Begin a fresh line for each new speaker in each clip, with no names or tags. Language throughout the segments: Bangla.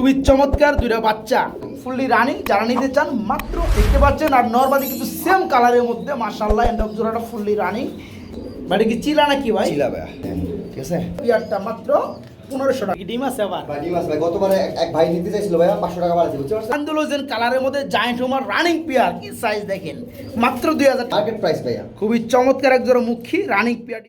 খুবই চমৎকার দুইটা বাচ্চা। ফুললি রানিং যারা নিতে চান মাত্র দেখতে পাচ্ছেন আর নর্মালি কিন্তু সেম কালারের মধ্যে মাশাল্লাহ এন্ড অফ জোড়াটা ফুললি রানিং। মানে কি চিলা নাকি ভাই?
চিলা ভাই ঠিক আছে।
পিয়ারটা মাত্র পনেরোশো টাকা। ডিম আছে আবার?
ভাই ডিমাস ভাই গতবারে এক- এক ভাই নিতে চাইছিল ভাইয়া পাঁচশো টাকা বাড়াচ্ছে বুঝতে পারছেন?
আন্দোলন কালারের মধ্যে জায়েন্ট হোমার রানিং পিয়ার কি সাইজ দেখেন? মাত্র দুই হাজার টাকা
মার্কেট প্রাইস ভাইয়া।
খুবই চমৎকার এক জোড়া মুখী রানিং পিয়ার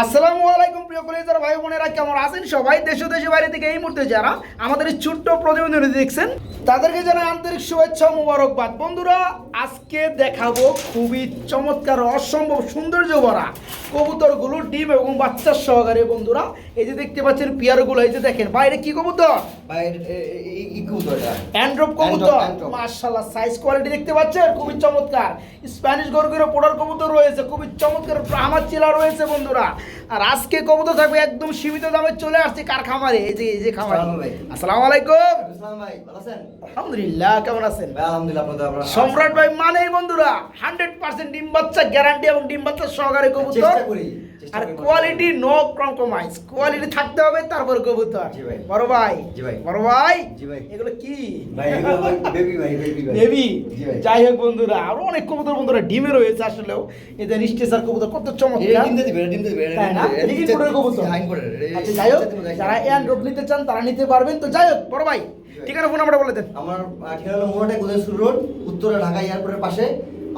আসসালামু আলাইকুম প্রিয় কলেজার ভাই বোনেরা কেমন আছেন? সবাই দেশ ও দেশের বাইরে থেকে এই মুহূর্তে যারা আমাদের ছোট্ট প্রতিবেদন দেখছেন তাদেরকে জানাই আন্তরিক শুভেচ্ছা মোবারকবাদ। বন্ধুরা আজকে দেখাবো খুবই চমৎকার অসম্ভব সৌন্দর্য ভরা কবুতরগুলো ডিম এবং বাচ্চার সহকারে বন্ধুরা। এই যে দেখতে পাচ্ছেন পিয়ারগুলো এই যে দেখেন বাইরে কি কবুতর? অ্যান্ড্রপ কবুতর
Androp।
সাইজ কোয়ালিটি দেখতে পাচ্ছেন? খুবই চমৎকার। স্প্যানিশ গরগুলো পোড়ার কবুতর রয়েছে খুবই চমৎকার। ব্রাহ্মা চিলা রয়েছে বন্ধুরা। আর আজকে কবুতর থাকবে একদম সীমিত দামে চলে আসছে কার খামারে এই যে এই যে খামারে।
আসসালামু আলাইকুম। ভাই ভালো আছেন?
আলহামদুলিল্লাহ কেমন আছেন?
ভাই আলহামদুলিল্লাহ আপনাদের
সম্রাট ভাই মানের বন্ধুরা হান্ড্রেড পার্সেন্ট ডিম বাচ্চা গ্যারান্টি এবং ডিম বাচ্চা সহকারে কবুতর।
চেষ্টা করি। চেষ্টা
আর কোয়ালিটি নো কম্প্রোমাইজ কোয়ালিটি থাকতে হবে তারপর কবুতর। বড় ভাই। বড় ভাই? এগুলো কি?
ভাই এগুলো বেবি ভাই বেবি ভাই।
বেবি যাই হোক বন্ধুরা আরও অনেক কবুতর বন্ধুরা ডিমে রয়েছে আসলেও। এদের স্টেসার কবুতর কত চমৎকার। আচ্ছা যাই হোক যারা। অ্যান্ড্রয়েড নিতে চান তারা নিতে পারবেন। তো যাই হোক বড় ভাই ঠিকানা ফোন নাম্বারটা বলে দেন।
আমার ঠিকানা হলো মোহাটা গুদেশ্বর রোড উত্তরা ঢাকা এয়ারপোর্টের পাশে।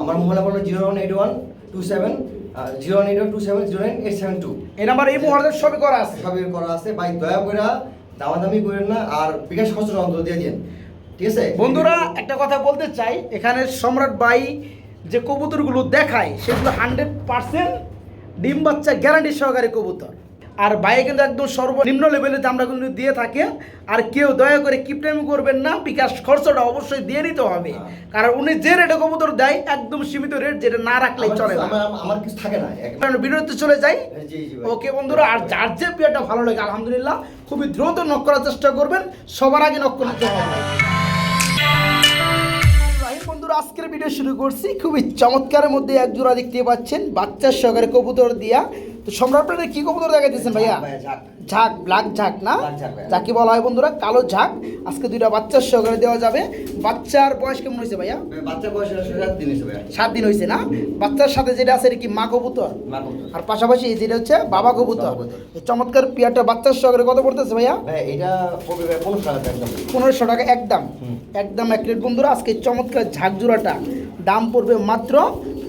আমার mobile number zero one eight one two seven zero two seven zero nine eight seven two
এই নাম্বার এই মুহূর্তে সবই করা আছে।
সবই করা আছে। ভাই দয়া করে দামাদামি করেন না আর বিকাশ দিয়ে দিন। ঠিক আছে?
বন্ধুরা একটা কথা বলতে চাই। এখানে সম্রাট বাই যে কবুতরগুলো দেখায় সেগুলো হান্ড্রেড পার্সেন্ট ডিম বাচ্চা গ্যারান্টি সহকারে কবুতর। আর বাইরে কিন্তু একদম সর্বনিম্ন লেভেলে আমরা কিন্তু দিয়ে থাকে। আর কেউ দয়া করে কিপটামি করবেন না বিকাশ খরচটা অবশ্যই দিয়ে নিতে হবে। কারণ উনি যে রেটে কবুতর দেয় একদম সীমিত রেট যেটা না রাখলেই চলে
আমার কিছু থাকে না
বিরতি চলে যাই। ওকে বন্ধুরা আর যার যে পেয়ারটা ভালো লাগে আলহামদুলিল্লাহ খুবই দ্রুত নক করার চেষ্টা করবেন। সবার আগে নক করতে হবে। বন্ধুরা আজকের ভিডিও শুরু করছি। খুবই চমৎকারের মধ্যে এক জোড়া দেখতে পাচ্ছেন। বাচ্চার সহকারে কবুতর দিয়া। তো সম্রাট আপনাদের কি কবুতর দেখাইতেছেন ভাইয়া?
ভাইয়া, ঝাঁক।
ঝাঁক ব্ল্যাক ঝাঁক না?
ঝাঁক।
যাকে বলা হয় বন্ধুরা কালো ঝাঁক। আজকে দুইটা বাচ্চার সহকারে দেওয়া যাবে। বাচ্চার বয়স কেমন হয়েছে ভাইয়া?
ভাই, বাচ্চা বয়স সাত দিন হয়েছে ভাইয়া।
সাত দিন হয়েছে না? বাচ্চার সাথে যেটা আছে এটা কি মা কবুতর? আর পাশাপাশি এই যেটা হচ্ছে বাবা কবুতর। চমৎকার পিয়ারটা বাচ্চার সহকারে কত পড়তেছে ভাইয়া?
এটা পনেরোশো টাকা একদম।
একদম। এক প্লেট বন্ধুরা আজকে চমৎকার ঝাঁকজোড়াটা দাম পড়বে মাত্র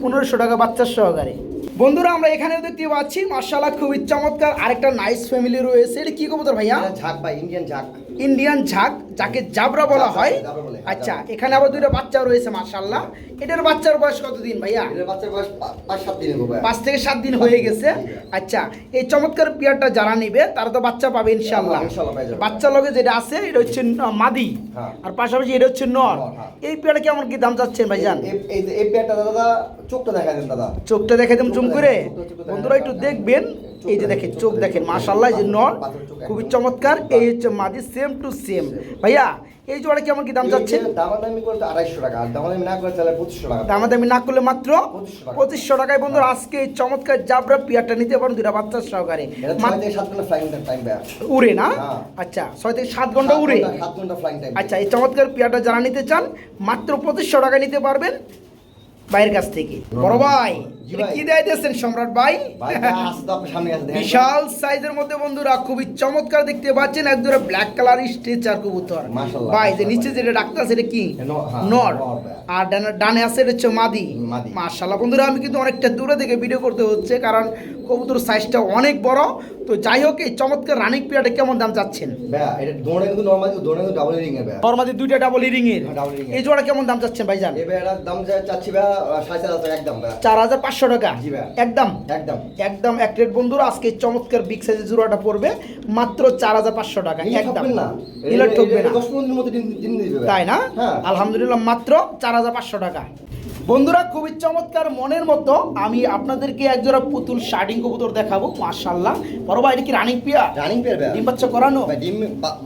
পনেরোশো টাকা বাচ্চার সহকারে। বন্ধুরা আমরা এখানেও দেখতে পাচ্ছি মার্শাল্লাহ খুবই চমৎকার। আরেকটা নাইস ফ্যামিলি রয়েছে। এটা কি কবুতর ভাইয়া?
ঝাক ঝাঁক ভাই, ইন্ডিয়ান ঝাঁক।
ইন্ডিয়ান ঝাঁক যাকে জাবরা বলা হয়।
হ্যাঁ,
আচ্ছা এখানে আবার দুইটা বাচ্চা রয়েছে মার্শাল্লাহ এটার বাচ্চার বয়স কতদিন ভাইয়া?
এটার বাচ্চার বয়স পাঁচ
থেকে সাত দিন হয়ে গেছে। আচ্ছা এই চমৎকার পেয়ারটা যারা নিবে তারা তো বাচ্চা পাবে ইনশাল্লাহ
ইনশাল্লাহ।
বাচ্চা লগে যেটা আছে এটা হচ্ছে মাদি।
হ্যাঁ।
আর পাশাপাশি এটা হচ্ছে নর।
হ্যাঁ।
এই পেয়ারটা কেমন কি দাম চাচ্ছেন ভাইজান?
এই- পেয়ারটা দাদা চোখটা দেখা দেন দাদা।
চোখটা দেখে দেন জুম করে। বন্ধুরা একটু দেখবেন। এই যে দেখেন চোখ দেখেন। মাশাল্লাহ যে নর খুবই চমৎকার। এই হচ্ছে মাদি সেম টু সেম ভাইয়া এই জোড়া কেমন কি দাম চাচ্ছেন
এই যে দামাদামি করতে আড়াইশো টাকা দামাদামি না করে তাহলে পঁচিশশো টাকা।
দামাদামি না করলে মাত্র পঁচিশশো টাকায় বন্ধুরা আজকে এই চমৎকার জাবরা পিয়ারটা নিতে পারেন দুটা বাচ্চার সহকারে। উড়ে না?
হ্যাঁ।
আচ্ছা ছয় থেকে সাত ঘণ্টা উড়ে? আচ্ছা এই চমৎকার পেয়ারটা যারা নিতে চান মাত্র পঁচিশশো টাকা নিতে পারবেন। বাইরের কাছ থেকে বড় ভাই। কি দেয় দিয়েছেন সম্রাট ভাই। বিশাল সাইজের মধ্যে বন্ধুরা খুবই চমৎকার দেখতে পাচ্ছেন এক একদম ব্ল্যাক কালার স্ট্রেচার কবুতর ভাই যে। নিচে যেটা ডাক্তার সেটা কি
হ্যাঁ,
নর
নর
আর ডানে- আছে এটা হচ্ছে মাদি
মাদি।
মাশাআল্লাহ বন্ধুরা আমি কিন্তু অনেকটা দূরে থেকে ভিডিও করতে হচ্ছে কারণ কবুতর সাইজটা অনেক বড়। তো যাই হোক এই চমৎকার রানিং পিয়ারটা কেমন দাম চাচ্ছেন?
ভাইয়া এটা দৌড়ে কিন্তু নর্মাল ডাবল রিং এর
দুইটা ডাবল। এই জোড়া কেমন দাম চাচ্ছেন
দাম চাচ্ছি আহ, সাড়ে চার হাজার
পাঁচশো টাকা। একদম?
একদম।
একদম এক রেট বন্ধুরা আজকে চমৎকার বিগ সাইজের জোড়াটা পড়বে মাত্র চার হাজার পাঁচশো টাকা। একদম।
না।
ঠকবে। তাই না?
হ্যাঁ।
আলহামদুলিল্লাহ মাত্র চার হাজার পাঁচশো টাকা। বন্ধুরা খুবই চমৎকার মনের মতো আমি আপনাদেরকে একজোড়া পুতুল শার্টিং কবুতর দেখাবো মাশাল্লাহ বড় ভাই এটা কি রানিং পিয়া
রানিং ভাই।
ডিম বাচ্চা করানো?
ডিম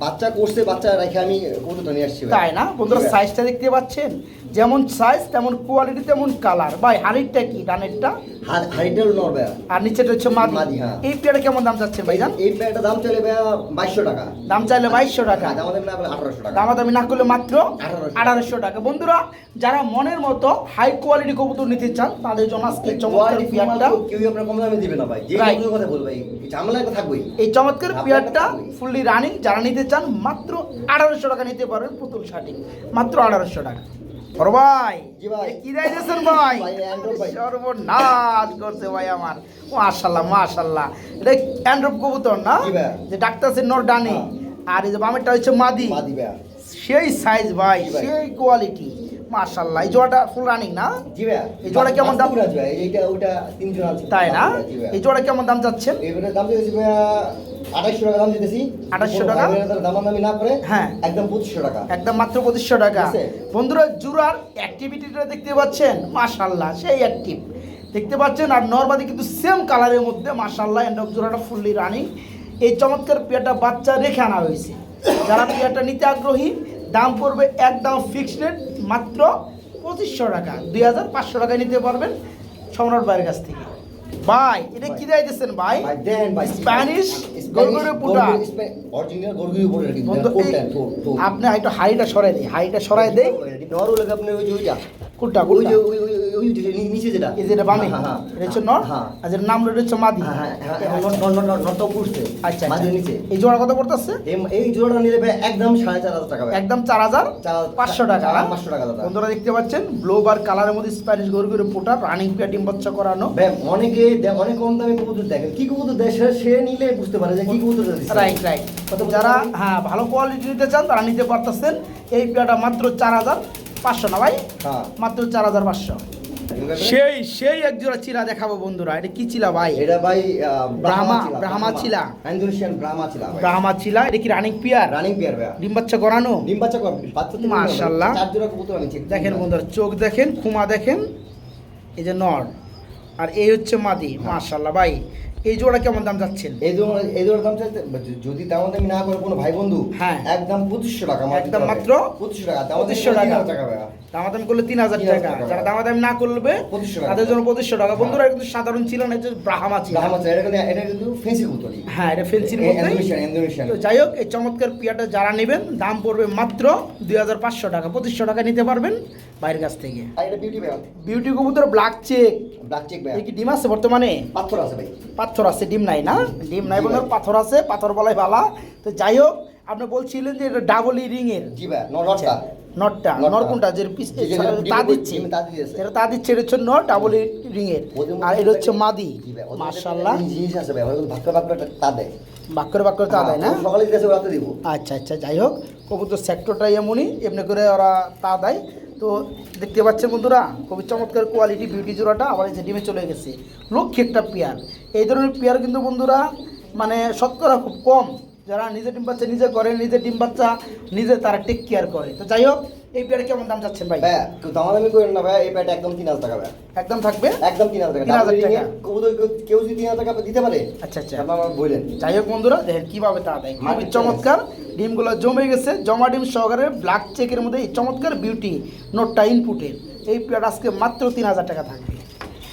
বাচ্চা করছে বাচ্চা রেখে আমি কবুতরটা নিয়ে আসছি
তাই না? বন্ধুরা। সাইজটা দেখতে পাচ্ছেন? যেমন সাইজ তেমন কোয়ালিটি তেমন কালার ভাই হাড়িরটা কি? ডানেরটা?
হাত হাইটেল নর ভাইয়া
আর নিচেটা হচ্ছে মাদি।
মাদি, হ্যাঁ।
এই পেয়ারটা কেমন দাম চাচ্ছেন ভাইজান?
এই প্যান্টটার দাম চলে ভাইয়া বাইশশো টাকা।
দাম চাইলে বাইশশো টাকা।
হ্যাঁ, দাম দেবেন আঠারোশো টাকা।
দামাদামি না করলে মাত্র
1800
আঠারোশো টাকা। বন্ধুরা যারা মনের মতো হাই কোয়ালিটি কবুতর নিতে চান তাদের জন্য আজকে চমৎকার পেয়ারটা
কেউ আপনার কম দামে দিবে না ভাই। যে কথা বলবে এই ঝামেলা একটা থাকবেই।
এই চমৎকার পেয়ারটা ফুললি রানিং যারা নিতে চান মাত্র আঠারোশো টাকা নিতে পারেন পুতুল শার্টিং মাত্র আঠারোশো টাকা। বড় ভাই কি ভাই? সর্বনাশ করছে ভাই আমার। মাশাল্লাহ মাশাল্লাহ। এটা অ্যান্ড্রপ কবুতর না। যে ডাক্তার নর ডানি
হ্যাঁ।
আর এই যে বামেরটা হচ্ছে মাদি। সেই সাইজ ভাই। সেই কোয়ালিটি মাশাল্লাহ এই জোড়াটা ফুল রানিং না?
জি ভাইয়া।
এই জোড়া কেমন দাম?
ভাই এইটা ওটা তিনজন আছে।
তাই না। এই জোড়া কেমন দাম যাচ্ছেন
এবারে দাম ভাইয়া আঠাইশশো টাকা দাম দিতেছি।
2800 টাকা?
দাম দামি না করে
হ্যাঁ।
একদম পঁচিশশো টাকা।
একদম মাত্র পঁচিশশো টাকা। বন্ধুরা জুরার অ্যাক্টিভিটিটা দেখতে পাচ্ছেন? মাশাল্লাহ সেই অ্যাক্টিভ দেখতে পাচ্ছেন আর নর্মাদি কিন্তু সেম কালারের মধ্যে মাশাল্লাহ এন্ড জোড়াটা ফুললি রানিং এই চমৎকার পেয়ারটা বাচ্চা রেখে আনা হয়েছে। যারা পেয়ারটা নিতে আগ্রহী দাম পড়বে একদম ফিক্সড রেট মাত্র পঁচিশশো টাকা। দুই হাজার পাঁচশো টাকা নিতে পারবেন সম্রাট ভাইয়ের কাছ থেকে। ভাই এটা কি দিয়েছেন ভাই?
ভাই দেন ভাই।
স্প্যানিশ গরগরে পুটা।
অরিজিনাল গরগুরি পুটা কিন্তু
আপনি একটু হাইটা সরাই দিই হাইটা সরাই দেই।
লাগে আপনি ওই যে ওইটা
কুটা
ওই যে ওই ওই ওই- নিচে যেটা।
এই যেটা বামে।
হ্যাঁ, হ্যাঁ,
এটা হচ্ছে নর
হ্যাঁ।
আর যেটা নাম রয়েছে হচ্ছে মাদি।
হ্যাঁ, হ্যাঁ, হ্যাঁ, হ্যাঁ, নট- নট- নট- নট- নটটা উপরে
আচ্ছা
মাঝে নিচে।
এই জোড়া কত পড়তেছে?
এই- এই জোড়াটা নিলে একদম সাড়ে চার হাজার টাকা
একদম চার হাজার পাঁচশো টাকা?
পাঁচশো টাকা দাদা।
বন্ধুরা দেখতে পাচ্ছেন ব্লু বার কালারের মধ্যে স্প্যানিশ গরুগুলো পোটা রানিং ডিম বাচ্চা করানো।
ভাই অনেকে অনেক কম দামে কবুতর দেখেন কি কবুতর দেয় সে- নিলে বুঝতে পারে যে কি কবুতর দিচ্ছে।
রাইট রাইট যারা হ্যাঁ ভালো কোয়ালিটি নিতে চান তারা নিতে পারতেছেন। এই পিয়াটা মাত্র চার হাজার পাঁচশো না ভাই?
হ্যাঁ।
মাত্র চার হাজার পাঁচশো। সেই সেই এক জোড়া চিলা দেখাবো বন্ধুরা। এটা কি চিলা ভাই?
এটা ভাই
ব্রাহ্মা, ব্রাহ্মা চিলা।
ইন্দোনেশিয়ান ব্রাহ্মা। চিলা।
ব্রাহ্মা চিলা এটা কি রানিং পিয়ার
রানিং পিয়ার ভাই
ডিম বাচ্চা করানো
ডিম বাচ্চা কর বাচ্চা তো
মাশাআল্লাহ।
চার জোড়া কবুতর চেক
দেখেন বন্ধুরা চোখ দেখেন খুমা দেখেন। এই যে নর। আর এই হচ্ছে মাদি মাশাআল্লাহ ভাই। এই জোড়া কেমন দাম যাচ্ছেন
এই জোড়া এই জোড়ার দাম চাইতে যদি তেমন দামি না করে কোনো ভাই বন্ধু
হ্যাঁ।
একদম পঁচিশশো টাকা
একদম মাত্র
পঁচিশশো টাকা
2500 টাকা।
টাকা ভাই
দামাদামি করলে তিন হাজার টাকা। যারা দামাদামি না করবে
2500 টাকা।
তাদের জন্য পঁচিশশো টাকা। বন্ধুরা কিন্তু সাধারণ ছিল না যে ব্রাহ্মা ছিল।
এটা কিন্তু ফেন্সি কবুতরই।
হ্যাঁ এটা ফেন্সির মধ্যে তো যাই হোক এই চমৎকার পিয়াটা যারা নেবেন দাম পড়বে মাত্র দুই হাজার পাঁচশো টাকা। পঁচিশশো টাকা নিতে পারবেন। বাইরের কাছ থেকে।
আর এটা বিউটি ভাই
বিউটি কবুতর ব্ল্যাক চেক
ব্ল্যাক চেক ভাই
কি ডিম আছে বর্তমানে?
পাথর আছে ভাই।
পাথর আছে ডিম নাই না? ডিম নাই। বলে পাথর আছে পাথর বলাই ভালা তো যাই হোক আপনি বলছিলেন যে এটা ডাবল ইরিং এর।
জি ভাই নটটা।
নটটা।
নটটা।
নর কোনটা? যে তা দিচ্ছে। এটা তা দিচ্ছে এটা হচ্ছে নট ডাবল রিং এর। আর এটা হচ্ছে মাদি। মাশাআল্লাহ।
জিনিস আছে ভাই ভাক্কা ভাক্কা তা দেয়।
বাক্যরে বাক্যরে তা দেয় না?
হ্যাঁ, সকালে দিব।
আচ্ছা আচ্ছা যাই হোক কবুতর সেক্টরটাই এমনই এমনি করে ওরা তা দেয়। তো দেখতে পাচ্ছেন বন্ধুরা, খুবই চমৎকার কোয়ালিটি বিউটি জোড়াটা আবার এই ডিমে চলে গেছে। লক্ষ্য একটা পেয়ার। এই ধরনের পেয়ার কিন্তু বন্ধুরা মানে শতকরা খুব কম। যারা নিজে ডিম বাচ্চা নিজে করে, নিজে ডিম বাচ্চা নিজে তারা টেক কেয়ার করে। তো যাই হোক এই পেয়ারে কেমন দাম চাচ্ছেন ভাই?
ভাই দাম দামাদামি করেন না ভাই এই প্যাট একদম তিন হাজার টাকা ভাই।
একদম থাকবে?
একদম তিন হাজার টাকা। তিন হাজার
টাকা।
কেউ- যদি তিন হাজার টাকা দিতে পারে
আচ্ছা আচ্ছা।
আমার বললেন
যাই হোক বন্ধুরা দেখেন কীভাবে তা দেয়। খুবই চমৎকার। ডিমগুলো জমে গেছে জমা ডিম সহকারে ব্ল্যাক চেকের মধ্যে এই চমৎকার বিউটি নোটটা ইনপুটের এই পেয়ার আজকে মাত্র তিন হাজার টাকা থাকবে।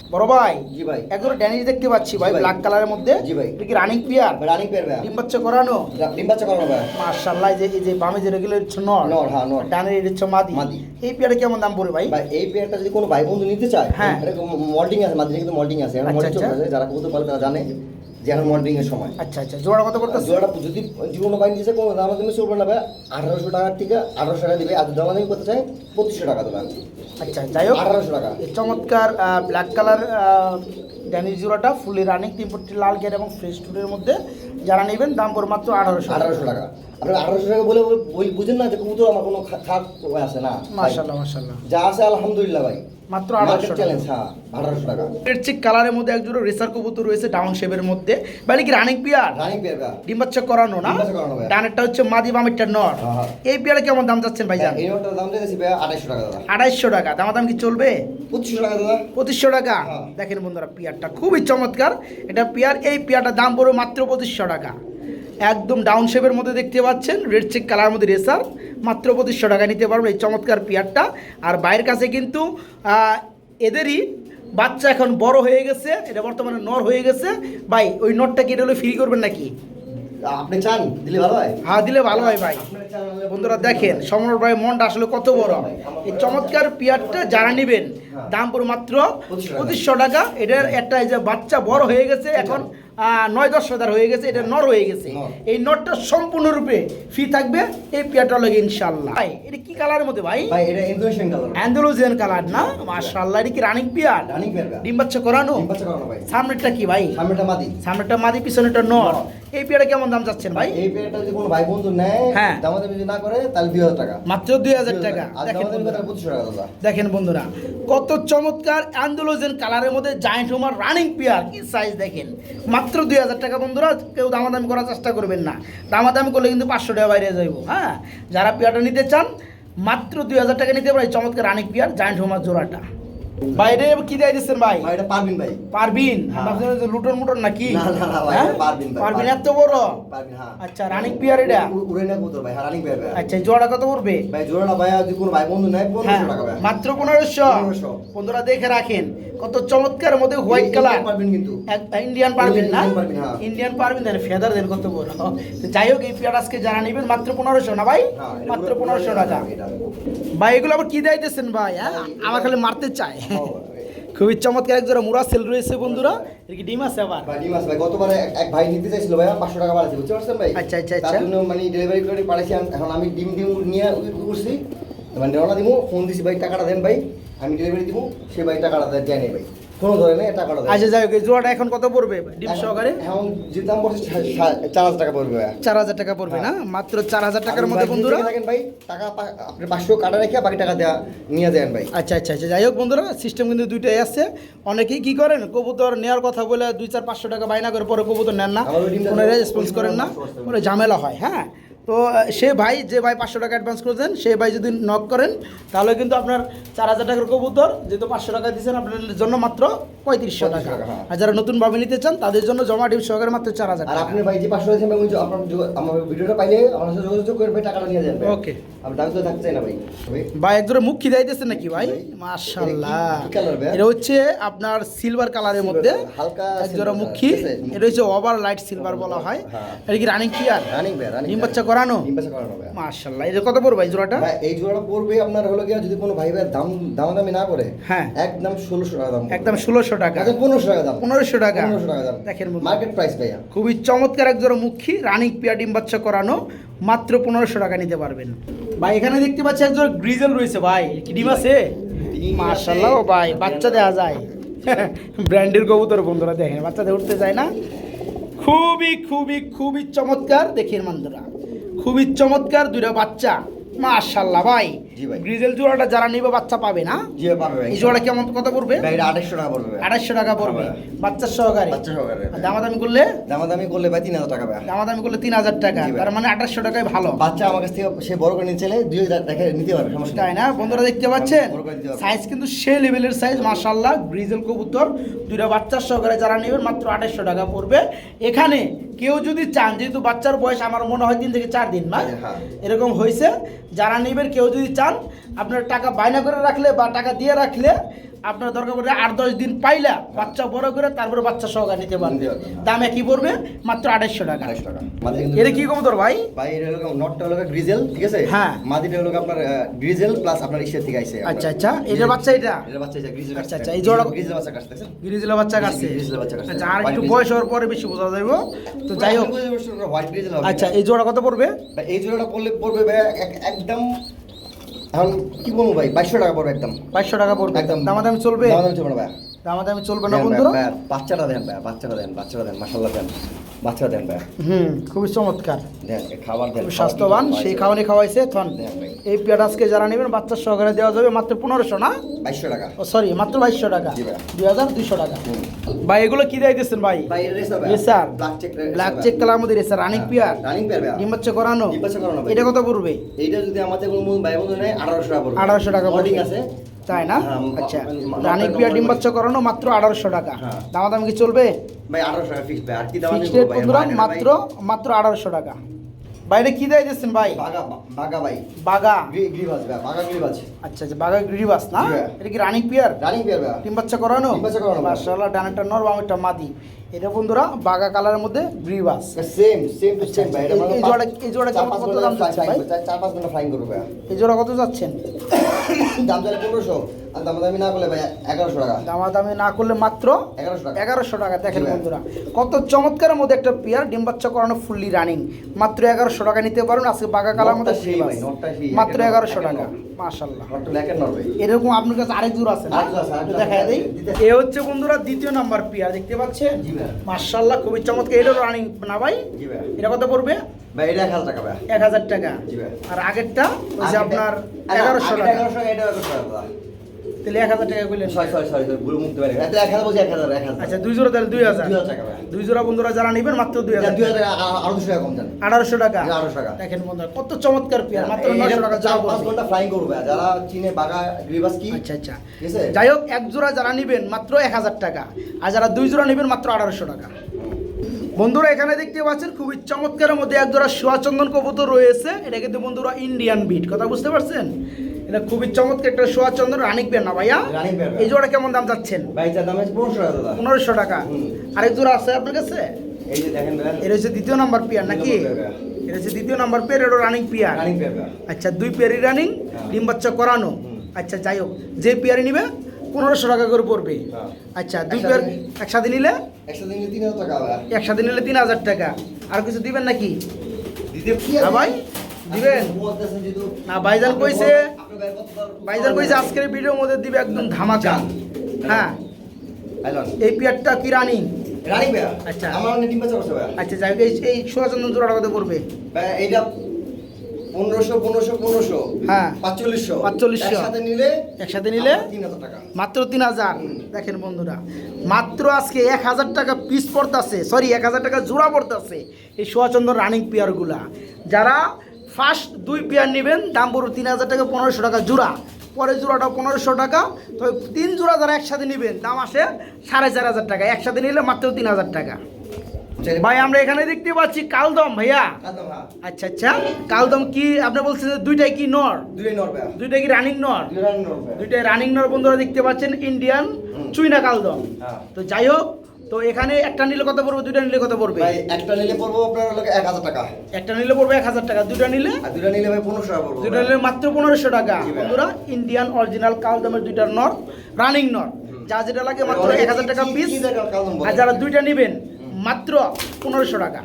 বড় ভাই
জি ভাই
একবার ড্যানিশ দেখতে পাচ্ছি ভাই। ব্ল্যাক কালারের মধ্যে
জি ভাই।
এটা কি রানিং পিয়ার
রানিং পিয়ার ভাই
ডিম বাচ্চা করানো
ডিম বাচ্চা করানো ভাই
মাশাআল্লাহ যে এই যে বামে যে রেগুলার হচ্ছে নর
নর, হ্যাঁ, নর।
ডানে এটা হচ্ছে মাদি
মাদি।
এই কেমন দাম পড়বে ভাই
ভাই এই পিয়ারটা যদি কোনো ভাই বন্ধু নিতে চায়
হ্যাঁ।
এটা মল্টিং আছে মাঝে কিন্তু মল্টিং আছে
আচ্ছা,
মল্টিং
আচ্ছা।
আছে যারা কবুতর পালে তারা জানে যে এখন এর সময়।
আচ্ছা আচ্ছা জোড়া কত করতে
জোড়াটা যদি জীবন বাইন দিয়েছে কোনো দাম তুমি চলবে না ভাই। আঠারোশো টাকার থেকে আঠারোশো টাকা দিবে। আর দাম করতে চাই পঁচিশশো টাকা দেবে
আচ্ছা যাই হোক।
আঠারোশো টাকা।
চমৎকার ব্ল্যাক কালার ড্যানি জোড়াটা ফুলি রানিং তিনপট্টি লাল গেট এবং ফ্রেশ টুডের মধ্যে যারা নেবেন দাম পড়ে মাত্র আঠারোশো।
আঠারোশো টাকা। আঠারোশো টাকা বলে বুঝেন না যে কবুতর আমার কোনো খারাপ আছে না।
মাশাল্লাহ মাশাল্লাহ
যা আছে আলহামদুলিল্লাহ ভাই।
মাত্র আঠারোশো টাকা।
চ্যালেঞ্জ হ্যাঁ আঠারোশো টাকা।
রেড চিক কালারের মধ্যে এক জোড়া রেসার কবুতর রয়েছে ডাউন শেপের মধ্যে। মানে কি রানিং পিয়ার?
রানিং পেয়ার
ডিম বাচ্চা করানো না?
ডিম বাচ্চা করানো ভাই।
ডানেরটা হচ্ছে মাদি বামেরটা নর।
হ্যাঁ, হ্যাঁ।
এই পিয়ারে কেমন দাম যাচ্ছেন ভাইজান
এই দাম দিয়েছি ভাই আঠাইশশো টাকা দাদা।
আড়াইশো টাকা। দাম দাম কি চলবে?
পঁচিশশো টাকা দাদা।
পঁচিশশো টাকা।
হ্যাঁ।
দেখেন বন্ধুরা পিয়ারটা খুবই চমৎকার। এটা পিয়ার এই পিয়ারটার দাম পড়বে মাত্র পঁচিশশো টাকা। একদম ডাউন শেপের মধ্যে দেখতে পাচ্ছেন রেড চেক কালার মধ্যে রেসার মাত্র পঁচিশশো টাকা নিতে পারবেন এই চমৎকার পিয়ারটা। আর বাইরের কাছে কিন্তু এদেরই বাচ্চা এখন বড় হয়ে গেছে এটা বর্তমানে নর হয়ে গেছে। ভাই ওই নরটা কি এটা হলো ফ্রি করবেন নাকি?
আপনি চান? দিলে ভালো হয়?
হ্যাঁ দিলে ভালো হয় ভাই। বন্ধুরা দেখেন সমর ভাই মনটা আসলে কত বড়। এই চমৎকার পিয়ারটা যারা নেবেন দাম পুরো মাত্র পঁচিশশো টাকা। এটার একটা এই যে বাচ্চা বড় হয়ে গেছে এখন নয় দশ হাজার হয়ে গেছে এটা নর হয়ে গেছে। এই নটটা সম্পূর্ণরূপে ফি থাকবে এই পেয়ারটা লাগে ইনশাল্লাহ ভাই এটা কি কালারের মধ্যে ভাই?
ভাই এটা ইন্দোনেশিয়ান কালার
অ্যান্ডালুজিয়ান কালার না? মাশাআল্লাহ এটা কি রানিক পিয়ার?
রানিং পেয়ার
ডিম বাচ্চা করানো?
ডিম বাচ্চা করানো ভাই।
সামনেরটা কি ভাই?
সামনেটা মাদি।
সামনেরটা মাদি পিছনেরটা নর। এই পিয়ারটা কেমন দাম যাচ্ছেন ভাই?
এই পেয়ারটা যদি কোনো ভাই বন্ধু নেয়
হ্যাঁ।
দামাদামি যদি না করে তাহলে দুই হাজার টাকা।
মাত্র দুই হাজার টাকা। দেখেন বন্ধুরা।
করে পঁচিশশো টাকা
দেখেন বন্ধুরা কত চমৎকার অ্যান্ডোলোজেন কালারের মধ্যে জায়েন্ট হোমার রানিং পেয়ার কি সাইজ দেখেন। মাত্র দুই হাজার টাকা বন্ধুরা কেউ দামাদামি করার চেষ্টা করবেন না। দামাদামি করলে কিন্তু পাঁচশো টাকা বাইরে যাইব হ্যাঁ? যারা পেয়ারটা নিতে চান মাত্র দুই হাজার টাকা নিতে পারে চমৎকার রানিং পেয়ার জায়েন্ট হোমার জোড়াটা। বাইরে কি দিয়ে দিচ্ছেন ভাই?
ভাই এটা পারবিন ভাই।
পারবিন?
হ্যাঁ।
যে লুটন মুটন নাকি?
না, না, না, ভাই,
হ্যাঁ?
পারবিন ভাই,
পারবিন। এত বড়?
পারবিন হ্যাঁ।
আচ্ছা রানিং পিয়ার এটা?
উড়ে না কত ভাই রানিং পিয়ার ভাই।
আচ্ছা জোড়া কত পড়বে?
ভাই জোড়াটা ভাই যদি কোন ভাই বন্ধু
নাই
1500 টাকা ভাই।
মাত্র পনেরোশো?
1500
বন্ধুরা দেখে রাখেন। কত চমৎকার মধ্যে হোয়াইট কালার
পারবেন কিন্তু।
ইন্ডিয়ান পারবেন না?
Indian পারবেন, হ্যাঁ।
ইন্ডিয়ান পারবেন দেন ফেদার দেন কত বড়। তো যাই হোক এই পেয়ার আজকে যারা নেবেন মাত্র পনেরোশো না ভাই?
হ্যাঁ,
মাত্র পনেরোশো টাকা। ভাই এগুলো আবার কি দিতেছেন ভাই হ্যাঁ? আমার খালি মারতে চায়। খুবই চমৎকার এক জোড়া মুরা সেল রয়েছে বন্ধুরা। এর কি ডিম আছে আবার?
ভাই ডিমাস ভাই গতবারে এক- ভাই নিতে চাইছিল ভাই পাঁচশো টাকা বাড়াচ্ছে বুঝতে পারছেন ভাই?
আচ্ছা, আচ্ছা, আচ্ছা।
মানে ডেলিভারি করে পাঠাইছি এখন আমি ডিম ডিম নিয়ে করছি মানে রওনা দিব ফোন দিছি ভাই টাকাটা দেন ভাই আমি ডেলিভারি দিব সে ভাই টাকাটা দেয় নাই ভাই। কোনো ধরে নেই টাকাটা
আচ্ছা যাই হোক জোড়াটা এখন কত পড়বে ডিম সহকারে?
এখন যে দাম পড়ছে চার হাজার টাকা পড়বে ভাই
চার হাজার টাকা পড়বে না? মাত্র চার হাজার টাকার মধ্যে বন্ধুরা?
থাকেন ভাই টাকা আপনি পাঁচশো কাটা রেখে বাকি টাকা দেওয়া নিয়ে দেন ভাই।
আচ্ছা আচ্ছা আচ্ছা যাই হোক বন্ধুরা সিস্টেম কিন্তু দুইটাই আছে। অনেকেই কি করেন কবুতর নেওয়ার কথা বলে দুই চার পাঁচশো টাকা বাইনা করে পরে কবুতর নেন না। কোনো রেসপন্স করেন না। কোনো ঝামেলা হয় হ্যাঁ? তো সে ভাই যে ভাই পাঁচশো টাকা অ্যাডভান্স করেছেন সে ভাই যদি নক করেন তাহলে কিন্তু আপনার চার হাজার টাকার কবুতর যেহেতু পাঁচশো টাকা দিচ্ছেন আপনার জন্য মাত্র পঁয়ত্রিশশো টাকা।
হ্যাঁ।
আর যারা নতুনভাবে নিতে চান তাদের জন্য জমা ডিম সহকারে মাত্র চার হাজার
আর
টাকা।
আপনি ভাই যে পাঁচশো আমি আপনার আমার ভিডিওটা পাইলে আমার সাথে যোগাযোগ করে ভাই টাকাটা নিয়ে ভাই
Okay.
আমি দাবি তো থাকতে না ভাই। ভাই
একজোড়া মুখ খিদাই দিচ্ছেন নাকি ভাই। মাশাল্লাহ।
এটা কি- কি
হচ্ছে আপনার সিলভার কালারের মধ্যে।
হালকা
একজোড়া মুখী? এটা হচ্ছে ওভার লাইট সিলভার বলা হয়।
হ্যাঁ।
এটা কি রানিং পিয়ার
রানিং ভাই রানিং
বাচ্চা করানো?
ডিম বাচ্চা করানো ভাই
মাশাল্লাহ এটা কত পড়বে এই জোড়াটা?
ভাই এই জোড়াটা পড়বে আপনার হলো গিয়া যদি কোনো ভাই ভাই দাম দাম দামি না করে
হ্যাঁ।
একদম ষোলোশো টাকা দাম
একদম ষোলোশো টাকা।
আচ্ছা পনেরোশো টাকা দাম।
পনেরোশো টাকা।
পনেরোশো টাকা দাম।
দেখেন
মার্কেট প্রাইস ভাইয়া।
খুবই চমৎকার একজোড়া মুখী রানিং পিয়া ডিম বাচ্চা করানো মাত্র পনেরোশো টাকা নিতে পারবেন। ভাই এখানে দেখতে পাচ্ছি একজোড়া গ্রিজেল রয়েছে ভাই। কি ডিম আছে?
আছে।
ভাই বাচ্চা দেওয়া যায়। ব্র্যান্ডের কবুতর বন্ধুরা দেখেন বাচ্চাদের উঠতে যায় না। খুবই খুবই খুবই চমৎকার দেখেন বন্ধুরা খুবই চমৎকার দুইটা বাচ্চা। মাশাল্লাহ ভাই।
জি ভাই।
গ্রিজেল জোড়াটা যারা নিবে বাচ্চা পাবে না?
জি পাবে ভাই।
এই জোড়া কেমন কত পড়বে?
ভাই এটা আড়াইশো টাকা পড়বে ভাই।
আড়াইশো টাকা পড়বে।
হ্যাঁ।
বাচ্চার সহকারে?
বাচ্চা সহকারে
দামাদামি করলে?
দামাদামি করলে ভাই তিন হাজার টাকা ভাই।
দামাদামি করলে তিন হাজার টাকা।
জি ভাই।
তার মানে আঠাশশো টাকায় ভালো।
বাচ্চা আমার কাছ থেকে সে বড় করে নিতে চাইলে দুই টাকা নিতে পারবে সমস্যা
তাই না? বন্ধুরা দেখতে পাচ্ছেন?
দিতে হবে।
সাইজ কিন্তু সে লেভেলের সাইজ মাশাল্লাহ গ্রিজেল কবুতর দুইটা বাচ্চার সহকারে যারা নেবেন মাত্র আঠাশশো টাকা পড়বে। এখানে কেউ যদি চান যেহেতু বাচ্চার বয়স আমার মনে হয় তিন থেকে চার দিন না
হ্যাঁ।
এরকম হয়েছে। যারা নেবেন কেউ যদি চান আপনার টাকা বায়না করে রাখলে বা টাকা দিয়ে রাখলে আপনার দরকার পড়লে আট দশ দিন পাইলা বাচ্চা বড় করে তারপরে বাচ্চা সহকারে নিতে পারবে। দামে কি পড়বে? মাত্র আড়াইশো টাকা।
আড়াইশো টাকা।
এটা কি কবুতর ভাই?
ভাই এটা হলো নটটা হলো গ্রিজেল ঠিক আছে?
হ্যাঁ।
মাদিটা হলো আপনার গ্রিজেল প্লাস আপনার ইসের থেকে আইছে।
আচ্ছা আচ্ছা। বাচ্চা এটা?
এটা বাচ্চা এটা গ্রিজেল
আচ্ছা, আচ্ছা, এই জোড়া-
গ্রিজেল বাচ্চা কাটছে
বাচ্চা
গিরিজেলা বাচ্চা।
আচ্ছা আর একটু বয়স হওয়ার পরে বেশি বোঝা যাইব। তো যাই হোক। আচ্ছা এই জোড়া কত পড়বে?
এই জোড়াটা পড়লে পড়বে একদম এখন কি বলব ভাই? বাইশশো টাকা পড়বে একদম।
বাইশশো টাকা পড়বে।
একদম।
দামাদামি চলবে?
দামাদামি চলবে না ভাই।
দামাদামি চলবে না বন্ধুরা?
বাচ্চাটা দেন ভাই বাচ্চাটা দেন বাচ্চাটা দেন মাশাল্লাহ দেন বাচ্চাটা দেন ভাই।
হুম খুবই চমৎকার।
দেন খাবার দেন
স্বাস্থ্যবান সেই খাওয়ানি খাওয়াইছে থন।
দেন ভাই।
এই পেয়ার আজকে যারা নেবেন বাচ্চার সহকারে দেওয়া যাবে মাত্র পনেরোশো না?
বাইশশো টাকা।
ও সরি মাত্র বাইশশো টাকা। দুই হাজার দুইশো টাকা। ভাই এগুলো কি দিতেছেন ভাই?
ভাই রেসার ব্ল্যাক চেক
কালার মধ্যে racer running pair.
Running pair ভাই।
করানো।
করানো
এটা কত পড়বে?
এইটা যদি আমাদের কোনো ভাই বন্ধু নেয় আঠারোশো টাকা পড়বে।
আঠারোশো টাকা
Boarding আছে।
তাই না?
হ্যাঁ,
আচ্ছা রানিক পিয়ার ডিম বাচ্চা করানো মাত্র আঠারোশো টাকা।
হ্যাঁ।
দামাদামি কি চলবে?
ভাই আঠারোশো টাকা ফিক্স ভাই। আর কি দাম
ফিক্সড রেট বন্ধুরা মাত্র মাত্র আঠারোশো টাকা। বাইরে কি দেয় দিচ্ছেন ভাই?
বাগা বাগা ভাই।
বাগা
গ্রি- গ্রিবাজ ভাই বাগা গ্রিবাজ
আচ্ছা আচ্ছা বাগা গ্রিবাস না? এটা কি রানিং পিয়ার
রানিং পেয়ার ভাই।
ডিম বাচ্চা করানো?
ডিম বাচ্চা করানো।
মাশাআল্লাহ ডানাটা নর মাদি। এটা বন্ধুরা বাগা কালারের মধ্যে গ্রিবাস।
সেম সেম টু সেম ভাই। এটা মানে
এই জোড়া- এই জোড়া কত দাম যাচ্ছে ভাই?
flying করবে, চার পাঁচ ঘণ্টা ফ্লাইং করবে ভাই।
এই জোড়া কত যাচ্ছেন?
দাম চাইলে পনেরোশো আর দাম দামি না করলে ভাই এগারোশো টাকা।
দামাদামি না করলে মাত্র
এগারোশো টাকা।
এগারোশো টাকা দেখেন বন্ধুরা কত চমৎকারের মধ্যে একটা পেয়ার ডিম বাচ্চা করানো ফুললি রানিং মাত্র এগারোশো টাকা নিতে পারেন আজকে বাগা কালার মধ্যে মাত্র এগারোশো টাকা মাশাল্লাহ এরকম আপনার কাছে আরেক দূর আছে দেখা। এ হচ্ছে বন্ধুরা দ্বিতীয় নাম্বার পেয়ার দেখতে পাচ্ছেন? মাশাল্লাহ খুবই চমৎকার। এটা রানিং না ভাই। এটা কত পড়বে?
ভাই এটা এক হাজার টাকা ভাই।
এক হাজার টাকা।
জি ভাই।
আর আগেরটা ওই যে আপনার
আরে,
এগারোশো
আগেরটা
টাকা।
এগারোশো টাকা, এটা এগারোশো টাকা
তাহলে এক হাজার টাকা করলেন
সরি সরি সরি সরি ভুল মুক্তি পারি। এটা এক বলছি এক হাজার
আচ্ছা দুই জোড়া তাহলে দুই হাজার।
দুই হাজার টাকা ভাই।
দুই জোড়া বন্ধুরা যারা নেবেন মাত্র
টাকা, টাকা কম জান
আঠারোশো টাকা
এটা 1800 টাকা।
দেখেন বন্ধুরা কত চমৎকার পেয়ার মাত্র নশো
এটা
টাকা
ঘণ্টা ফ্লাইং করবে যারা চিনে বাগা গ্রিবাস কি?
আচ্ছা আচ্ছা। যাই হোক এক জোড়া যারা নেবেন মাত্র এক হাজার টাকা। আর যারা দুই জোড়া নেবেন মাত্র আঠারোশো টাকা। বন্ধুরা এখানে দেখতে পাচ্ছেন খুবই চমৎকারের মধ্যে এক জোড়া সোয়াচন্দন কবুতর রয়েছে। এটা কিন্তু বন্ধুরা ইন্ডিয়ান বিট কথা বুঝতে পারছেন? এটা খুবই চমৎকার একটা সোয়াচন্দন রানিক পেয়ার না ভাইয়া? এই জোড়া কেমন দাম যাচ্ছেন
পনেরোশো টাকা
আরেক জোড়া আছে আপনার কাছে? এটা হচ্ছে দ্বিতীয় নাম্বার পেয়ার নাকি?
পেয়ার।
এটা হচ্ছে দ্বিতীয় নাম্বার পেয়ার এটা রানিং পেয়ার।
ভাই
আচ্ছা দুই পেয়ারি রানিং
হ্যাঁ।
ডিম বাচ্চা করানো। আচ্ছা যাই হোক যে পেয়ারি নিবে পনেরোশো টাকা করে পড়বে।
হ্যাঁ।
আচ্ছা দুই পেয়ার একসাথে নিলে?
একসাথে নিলে তিন হাজার টাকা
আর কিছু দিবেন নাকি? ভাই, দিবেন? না, ভাইজান কইছে, ভাইজান কইছে আজকের ভিডিওর মধ্যে দিবে একদম ধামাকা। হ্যাঁ। এই পেয়ারটা কি রানিং? আচ্ছা। আচ্ছা যাই এই সুভাচন্দন জোড়াটা কত পড়বে।
এইটা পনেরোশো পনেরোশো পনেরোশো
হ্যাঁ।
পাঁচচল্লিশশো।
4500
একসাথে নিলে
একসাথে নিলে
তিন হাজার টাকা।
মাত্র তিন হাজার। দেখেন বন্ধুরা মাত্র আজকে এক হাজার টাকা পিস পড়তেছে সরি এক হাজার টাকা জোড়া পড়তেছে এই সোয়াচন্দ্র রানিং পেয়ারগুলা যারা ফার্স্ট দুই পেয়ার নেবেন দাম পড়বে তিন হাজার টাকা পনেরোশো টাকা জোড়া। পরের জোড়াটা পনেরোশো টাকা। তবে তিন জোড়া যারা একসাথে নেবেন দাম আসে সাড়ে চার হাজার টাকা। একসাথে নিলে মাত্র তিন হাজার টাকা। ভাই আমরা এখানে দেখতে পাচ্ছি কালদম ভাইয়া।
হ্যাঁ।
আচ্ছা আচ্ছা। কালদম কি আপনি বলছেন যে দুইটাই কি নর? দুইটাই কি রানিং নর? দুইটাই রানিং নর বন্ধুরা দেখতে পাচ্ছেন ইন্ডিয়ান। চুইনা কালদম।
হ্যাঁ।
তো যাই হোক তো এখানে একটা নিলে কত পড়বে দুইটা নিলে কত পড়বে?
ভাই একটা নিলে পড়ব আপনার হলো এক হাজার টাকা।
একটা নিলে পড়বে এক হাজার টাকা দুইটা নিলে?
আর দুটা নিলে ভাই পনেরোশো টাকা পড়ব
দুইটা নিলে মাত্র পনেরোশো টাকা। বন্ধুরা ইন্ডিয়ান অরিজিনাল কালদমের দুইটা নর রানিং নর। যা যেটা লাগে মাত্র
অনেকে
এক হাজার টাকা পিস? আর যারা দুইটা নেবেন মাত্র পনেরোশো টাকা।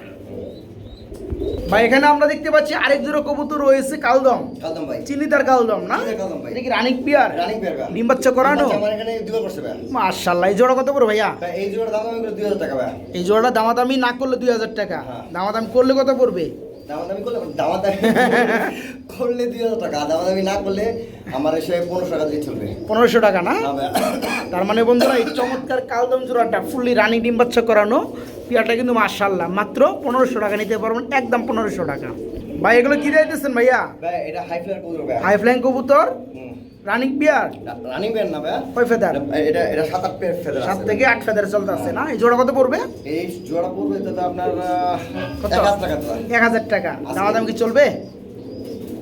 ভাই এখানে আমরা দেখতে পাচ্ছি আরেক জোড়া কবুতর রয়েছে কালদম।
কালদম ভাই।
চিনিদার কালদম না?
কালদম ভাই।
রানিক পিয়ার?
রানিং পেয়ার
ডিম বাচ্চা করানো?
আমার এখানে দুবার করছে ভাই।
মার্শাল্লাহ এই জোড়া কত পড়বে ভাইয়া?
এই জোড়ার দাম আমি টাকা ভাই।
এই দামাদামি না করলে দুই হাজার টাকা।
হ্যাঁ।
দামাদামি করলে কত পড়বে?
দামাদামি করলে দামাদামি করলে দুই হাজার টাকা দামাদামি না করলে আমার এসে পনেরোশো টাকা দিয়ে চলবে।
পনেরোশো টাকা না?
হ্যাঁ
তার মানে বন্ধুরা এই চমৎকার কালদম জোড়াটা ফুললি রানিং ডিম বাচ্চা করানো। পিয়াটা কিন্তু মার্শাল্লাহ মাত্র পনেরোশো টাকা নিতে পারবেন একদম পনেরোশো টাকা। ভাই এগুলো কি দিতেছেন ভাইয়া?
হাই
ফ্লাইং কবুতর। রানিং পিয়ার
রানিং পেয়ার না ভাই।
কয় ফেদার?
এটা- এটা সাত আট ফেদার
সাত থেকে আট ফেদার চলতে আছে না? এই জোড়া কত পড়বে?
এই জোড়া পড়বে তো আপনার
কত?
টাকা দাদা
এক হাজার টাকা।
আজকে-
দামাদামি কি চলবে?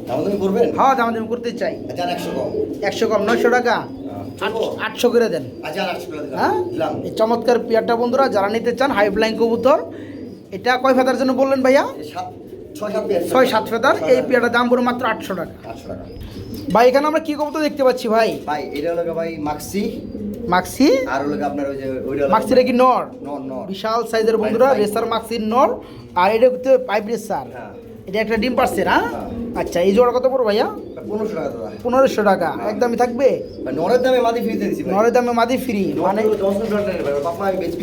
দামাদামি করবেন?
হ্যাঁ দামাদামি করতে চাই।
আচ্ছা একশো কম।
একশো কম নয়শো টাকা? আটশো করে দেন।
আচ্ছা
হ্যাঁ? এই চমৎকার পেয়ারটা বন্ধুরা যারা নিতে চান হাই ফ্লাইং কবুতর। এটা কয় ফেদার জন্য বললেন ভাইয়া?
ছয় সাত
ফেদার। এই পেয়ারটার দাম পড়ে মাত্র আটশো টাকা।
আটশো টাকা।
ভাই এখানে আমরা কি কবুতর দেখতে পাচ্ছি ভাই?
ভাই এটা হলো ভাই মাক্সি।
মাক্সি?
আর হলো আপনার ওই যে ওইটা
মাক্সিটা কি নর?
নর নর।
বিশাল সাইজের বন্ধুরা রেসার মাক্সির নর। আর এটা হচ্ছে পাইপ রেসার।
হ্যাঁ।
এটা একটা ডিম পারছে না?
হ্যাঁ।
আচ্ছা এই জোড়া কত পড়ো ভাইয়া?
পনেরোশো টাকা দাদা।
পনেরোশো টাকা। একদমই থাকবে?
নরের দামে মাদি
নরের দামে মাদি ফ্রি মানে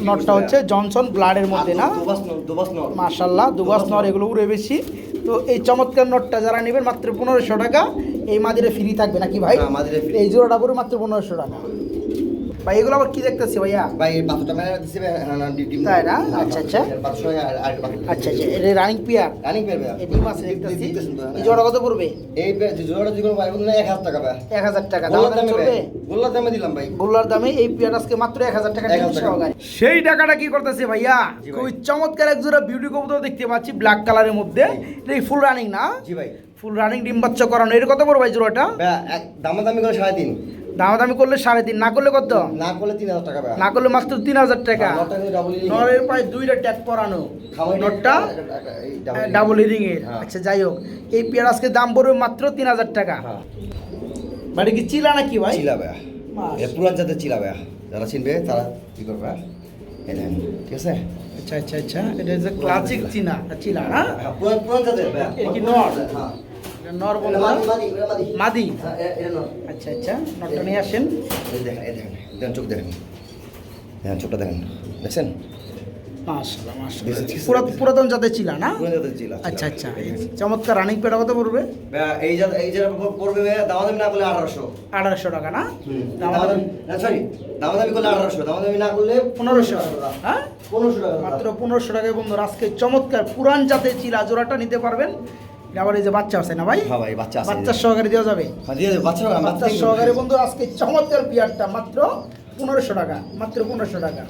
নটটা হচ্ছে জনসন ব্লাডের মধ্যে না?
দুবাস নর দুবাস নর
মাশাল্লাহ দুবাস নর এগুলো উড়ে বেশি। তো এই চমৎকার নটটা যারা নেবেন মাত্র পনেরোশো টাকা এই মাদিরে ফ্রি থাকবে নাকি ভাই। এই জোড়াটা পড়বে মাত্র পনেরোশো টাকা। ভাই এগুলো আবার কি দেখতেছি ভাইয়া?
ভাই বাচ্চাটা মেরে দিছে ভাই, না, ডিম ডিম।
তাই না? আচ্ছা, আচ্ছা। আচ্ছা আচ্ছা এটা রানিং পিয়ার?
রানিং পেয়ার ভাই
এই ডিম আছে দেখতেছি। এই
হ্যাঁ।
জোড়া কত পড়বে?
এই যে ভাই বলুন এক হাজার টাকা ভাই।
এক হাজার টাকা। দাম
দামে
চলবে?
গোল্লার দামে দিলাম ভাই।
গোল্লার দামে এই পিয়ার আজকে মাত্র এক হাজার টাকা
1000 টাকা।
সহকারে সেই টাকাটা কি করতেছে ভাইয়া। খুবই চমৎকার এক জোড়া বিউটি কবুতর দেখতে পাচ্ছি ব্ল্যাক কালারের মধ্যে। এটা ফুল রানিং না?
জি ভাই।
ফুল রানিং ডিম বাচ্চা করানো। এর কত পড়বে ভাই জোড়াটা?
দামাদামি করে সাড়ে তিন।
দামাদামি করলে সাড়ে তিন না করলে কত?
না করলে তিন হাজার টাকা
না করলে মাত্র তিন হাজার টাকা।
নটা
নরের প্রায় দুইটা ট্যাগ পরানো। নটটা ডাবল হিরিং এর।
হ্যাঁ।
আচ্ছা যাই হোক। এই পেয়ার আজকে দাম পড়বে মাত্র তিন হাজার টাকা।
হ্যাঁ।
বাড়ি কি চিলা নাকি ভাই?
চিলা ভাই পুরান জাতের চিলা ভাই যারা চিনবে তারা কি করবে ঠিক আছে?
আচ্ছা আচ্ছা আচ্ছা। এটা ক্লাসিক চিনা চিলা। না
হ্যাঁ, পুরান পুরান জাতের
কি নর?
হ্যাঁ।
এটা নর
এটা মাদি মাদি এটা মাদি।
মাদি?
হ্যাঁ এ- এটা নর।
আচ্ছা আচ্ছা নটটা নিয়ে আসেন।
দেখেন এই দেখেন দেখেন চোখ দেখেন। দেখেন চোখটা দেখেন। দেখছেন?
মাশাআল্লাহ মাশাআল্লাহ।
This is-
পুরা পুরাতন জাতের চিলা না? আচ্ছা আচ্ছা। চমৎকার রানিং পেটা কত পড়বে?
এই এই পড়বে দামাদামি না করলে আঠারোশো।
আঠারোশো টাকা না?
করলে আঠারোশো দামাদামি না করলে
পনেরোশো। হ্যাঁ?
পনেরোশো টাকা।
মাত্র পনেরোশো টাকায় বন্ধুরা আজকে চমৎকার পুরান জাতের চিলা জোড়াটা নিতে পারবেন। আবার এই যে বাচ্চা আছে না ভাই?
হ্যাঁ ভাই বাচ্চা আছে।
বাচ্চার সহকারে দেওয়া যাবে?
হ্যাঁ দিয়ে দেবে। বাচ্চা
বাচ্চার সহকারে বন্ধু আজকে চমৎকার পিয়ারটা মাত্র পনেরোশো টাকা মাত্র পনেরোশো টাকা।